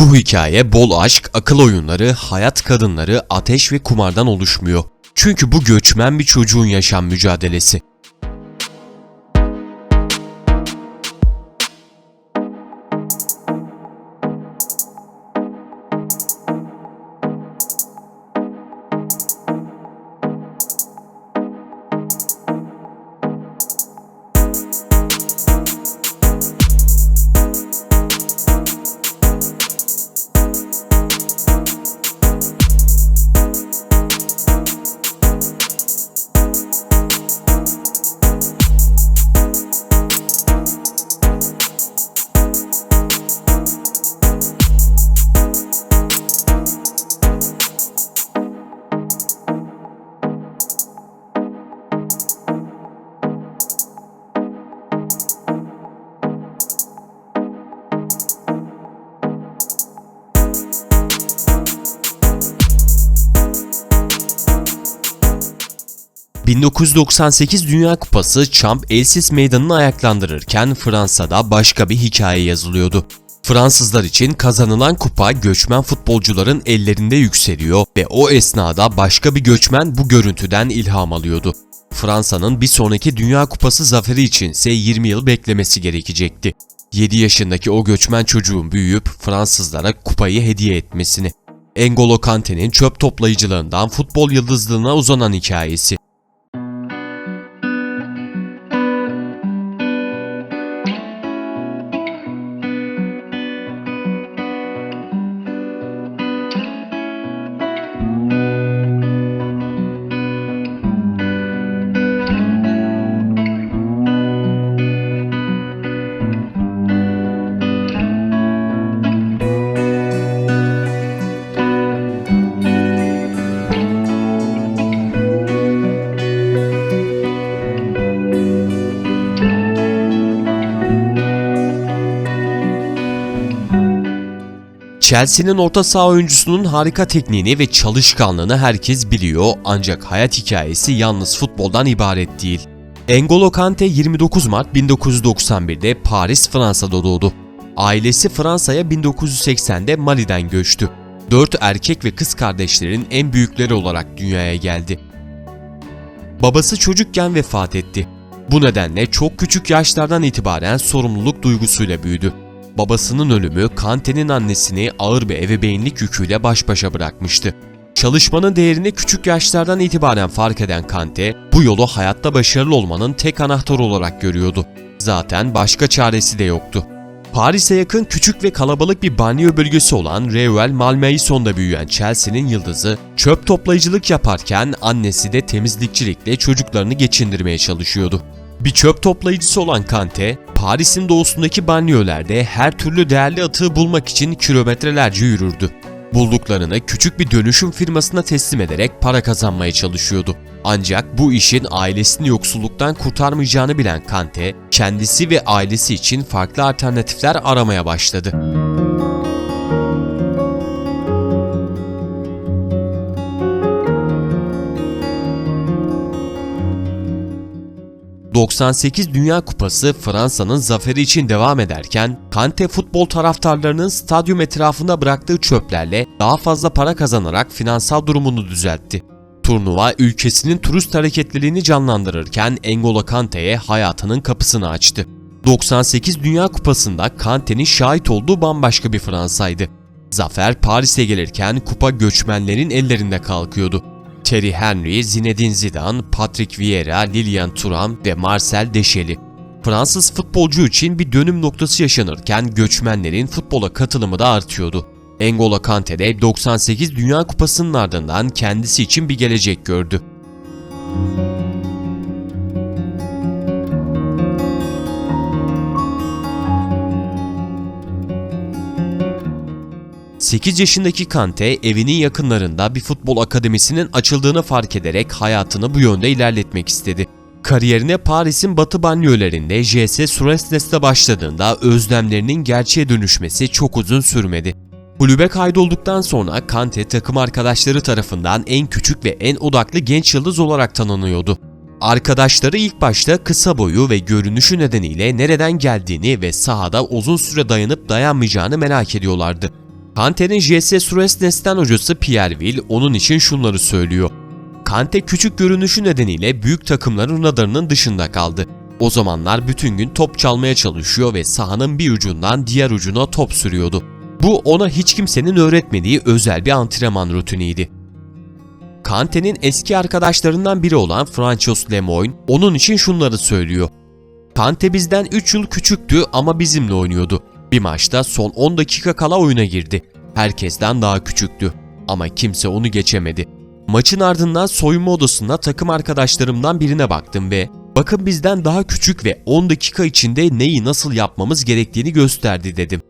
Bu hikaye bol aşk, akıl oyunları, hayat kadınları, ateş ve kumardan oluşmuyor. Çünkü bu göçmen bir çocuğun yaşam mücadelesi. ...1998 Dünya Kupası Champ Elsis meydanını ayaklandırırken Fransa'da başka bir hikaye yazılıyordu. Fransızlar için kazanılan kupa göçmen futbolcuların ellerinde yükseliyor ve o esnada başka bir göçmen bu görüntüden ilham alıyordu. Fransa'nın bir sonraki Dünya Kupası zaferi için ise 20 yıl beklemesi gerekecekti. 7 yaşındaki o göçmen çocuğun büyüyüp Fransızlara kupayı hediye etmesini. Engolo Kante'nin çöp toplayıcılığından futbol yıldızlığına uzanan hikayesi. Chelsea'nin orta saha oyuncusunun harika tekniğini ve çalışkanlığını herkes biliyor ancak hayat hikayesi yalnız futboldan ibaret değil. N'Golo Kante 29 Mart 1991'de Paris, Fransa'da doğdu. Ailesi Fransa'ya 1980'de Mali'den göçtü. Dört erkek ve kız kardeşlerin en büyükleri olarak dünyaya geldi. Babası çocukken vefat etti. Bu nedenle çok küçük yaşlardan itibaren sorumluluk duygusuyla büyüdü. Babasının ölümü Kante'nin annesini ağır bir ebeveynlik yüküyle baş başa bırakmıştı. Çalışmanın değerini küçük yaşlardan itibaren fark eden Kante, bu yolu hayatta başarılı olmanın tek anahtarı olarak görüyordu. Zaten başka çaresi de yoktu. Paris'e yakın küçük ve kalabalık bir banliyö bölgesi olan Reuel Malmaison'da büyüyen Chelsea'nin yıldızı, çöp toplayıcılık yaparken annesi de temizlikçilikle çocuklarını geçindirmeye çalışıyordu. Bir çöp toplayıcısı olan Kante, Paris'in doğusundaki banliyölerde her türlü değerli atığı bulmak için kilometrelerce yürürdü. Bulduklarını küçük bir dönüşüm firmasına teslim ederek para kazanmaya çalışıyordu. Ancak bu işin ailesini yoksulluktan kurtarmayacağını bilen Kante, kendisi ve ailesi için farklı alternatifler aramaya başladı. 98 Dünya Kupası Fransa'nın zaferi için devam ederken Kante futbol taraftarlarının stadyum etrafında bıraktığı çöplerle daha fazla para kazanarak finansal durumunu düzeltti. Turnuva ülkesinin turist hareketliliğini canlandırırken N'Golo Kante'ye hayatının kapısını açtı. 98 Dünya Kupası'nda Kante'nin şahit olduğu bambaşka bir Fransa'ydı. Zafer Paris'e gelirken kupa göçmenlerin ellerinde kalkıyordu. Thierry Henry, Zinedine Zidane, Patrick Vieira, Lilian Thuram ve Marcel Deschamps. Fransız futbolcu için bir dönüm noktası yaşanırken göçmenlerin futbola katılımı da artıyordu. N'Golo Kante de 98 Dünya Kupası'nın ardından kendisi için bir gelecek gördü. 8 yaşındaki Kante evinin yakınlarında bir futbol akademisinin açıldığını fark ederek hayatını bu yönde ilerletmek istedi. Kariyerine Paris'in batı banliyölerinde JS Suresnes'te başladığında özlemlerinin gerçeğe dönüşmesi çok uzun sürmedi. Kulübe kaydolduktan sonra Kante takım arkadaşları tarafından en küçük ve en odaklı genç yıldız olarak tanınıyordu. Arkadaşları ilk başta kısa boyu ve görünüşü nedeniyle nereden geldiğini ve sahada uzun süre dayanıp dayanmayacağını merak ediyorlardı. Kante'nin JS Suresnes'ten hocası Pierre Will onun için şunları söylüyor. Kante küçük görünüşü nedeniyle büyük takımların radarının dışında kaldı. O zamanlar bütün gün top çalmaya çalışıyor ve sahanın bir ucundan diğer ucuna top sürüyordu. Bu ona hiç kimsenin öğretmediği özel bir antrenman rutiniydi. Kante'nin eski arkadaşlarından biri olan Franchos Lemoyne onun için şunları söylüyor. Kante bizden 3 yıl küçüktü ama bizimle oynuyordu. Bir maçta son 10 dakika kala oyuna girdi. Herkesten daha küçüktü ama kimse onu geçemedi. Maçın ardından soyunma odasında takım arkadaşlarımdan birine baktım ve bakın bizden daha küçük ve 10 dakika içinde neyi nasıl yapmamız gerektiğini gösterdi dedim.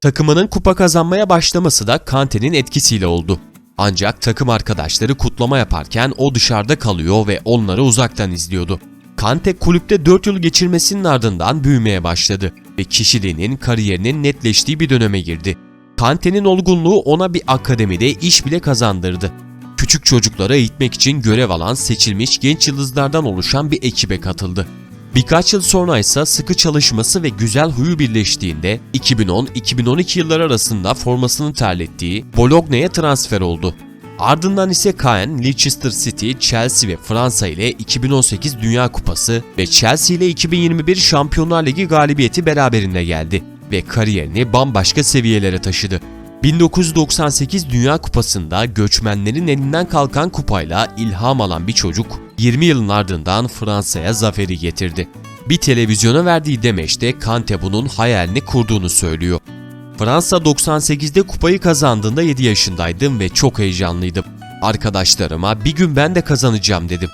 Takımının kupa kazanmaya başlaması da Kante'nin etkisiyle oldu. Ancak takım arkadaşları kutlama yaparken o dışarıda kalıyor ve onları uzaktan izliyordu. Kante kulüpte 4 yıl geçirmesinin ardından büyümeye başladı ve kişiliğinin, kariyerinin netleştiği bir döneme girdi. Kante'nin olgunluğu ona bir akademide iş bile kazandırdı. Küçük çocuklara eğitmek için görev alan seçilmiş genç yıldızlardan oluşan bir ekibe katıldı. Birkaç yıl sonra ise sıkı çalışması ve güzel huyu birleştiğinde 2010-2012 yılları arasında formasını terlettiği Bologna'ya transfer oldu. Ardından ise Caen, Leicester City, Chelsea ve Fransa ile 2018 Dünya Kupası ve Chelsea ile 2021 Şampiyonlar Ligi galibiyeti beraberinde geldi ve kariyerini bambaşka seviyelere taşıdı. 1998 Dünya Kupası'nda göçmenlerin elinden kalkan kupayla ilham alan bir çocuk 20 yılın ardından Fransa'ya zaferi getirdi. Bir televizyona verdiği demeçte Kante bunun hayalini kurduğunu söylüyor. Fransa 98'de kupayı kazandığında 7 yaşındaydım ve çok heyecanlıydım. Arkadaşlarıma bir gün ben de kazanacağım dedim.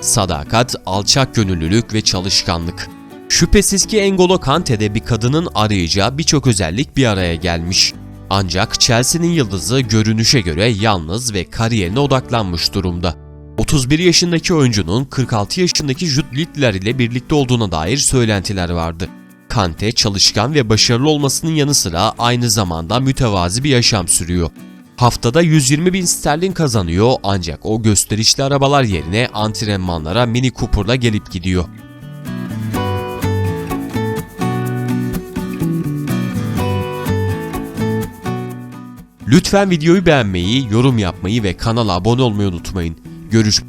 Sadakat, alçak gönüllülük ve çalışkanlık. Şüphesiz ki Engolo Kante'de bir kadının arayacağı birçok özellik bir araya gelmiş. Ancak Chelsea'nin yıldızı görünüşe göre yalnız ve kariyerine odaklanmış durumda. 31 yaşındaki oyuncunun 46 yaşındaki Jude Littler ile birlikte olduğuna dair söylentiler vardı. Kante çalışkan ve başarılı olmasının yanı sıra aynı zamanda mütevazi bir yaşam sürüyor. Haftada 120 bin sterlin kazanıyor ancak o gösterişli arabalar yerine antrenmanlara Mini Cooper'la gelip gidiyor. Lütfen videoyu beğenmeyi, yorum yapmayı ve kanala abone olmayı unutmayın. Görüş